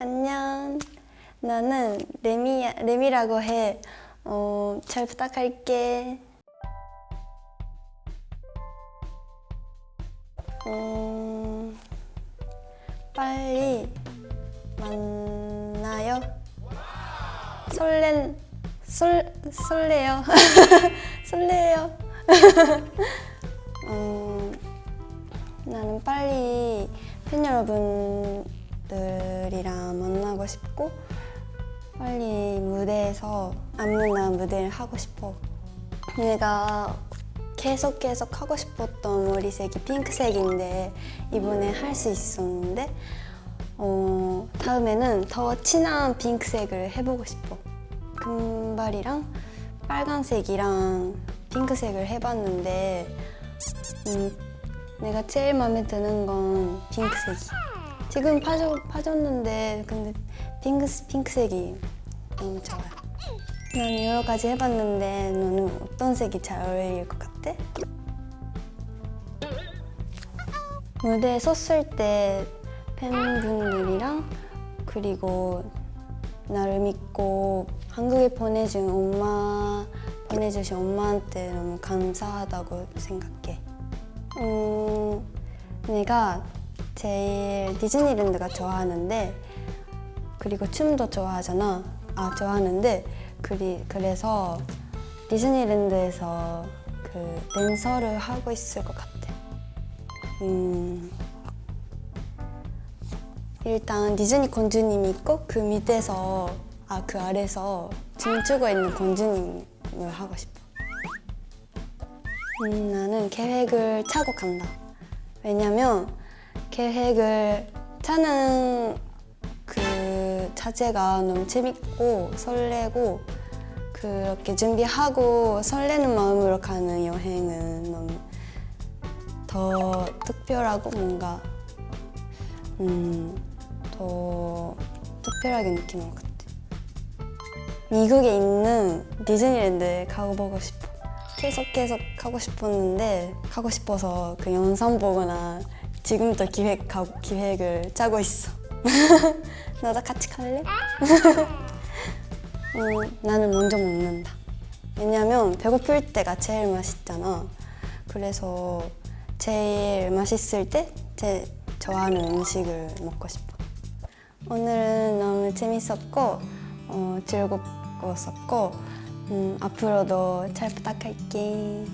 안녕. 나는 레미 레미라고 해. 어, 잘 부탁할게. 음, 빨리 만나요. 설렌 설 설레요. 설레요. 음, 나는 빨리 팬 여러분 들이랑 만나고 싶고 빨리 무대에서 안무나 무대를 하고 싶어. 내가 계속 계속 하고 싶었던 머리색이 핑크색인데 이번에 할 수 있었는데 어, 다음에는 더 진한 핑크색을 해보고 싶어. 금발이랑 빨간색이랑 핑크색을 해봤는데 음, 내가 제일 마음에 드는 건 핑크색이. 지금 파져, 파졌는데 근데 핑크, 핑크색이 너무 좋아요. 난 여러 가지 해봤는데 너는 어떤 색이 잘 어울릴 것 같아? 무대에 섰을 때 팬분들이랑 그리고 나를 믿고 한국에 보내준 엄마 보내주신 엄마한테 너무 감사하다고 생각해. 음, 내가 제일 디즈니랜드가 좋아하는데 그리고 춤도 좋아하잖아. 아 좋아하는데 그리, 그래서 디즈니랜드에서 그 댄서를 하고 있을 것 같아. 음, 일단 디즈니 공주님이 있고 그 밑에서 아 그 아래서 춤추고 있는 공주님을 하고 싶어. 음, 나는 계획을 짜고 간다. 왜냐면 계획을 짜는 그 자체가 너무 재밌고 설레고 그렇게 준비하고 설레는 마음으로 가는 여행은 너무 더 특별하고 뭔가 음, 더 특별하게 느끼는 것 같아. 미국에 있는 디즈니랜드에 가보고 싶어. 계속 계속 가고 싶었는데 가고 싶어서 그 영상 보거나 지금부터 기획 기획을 짜고 있어. 너도 같이 갈래? 음, 나는 먼저 먹는다. 왜냐면 배고플 때가 제일 맛있잖아. 그래서 제일 맛있을 때 제 좋아하는 음식을 먹고 싶어. 오늘은 너무 재밌었고 어, 즐겁었었고 음, 앞으로도 잘 부탁할게.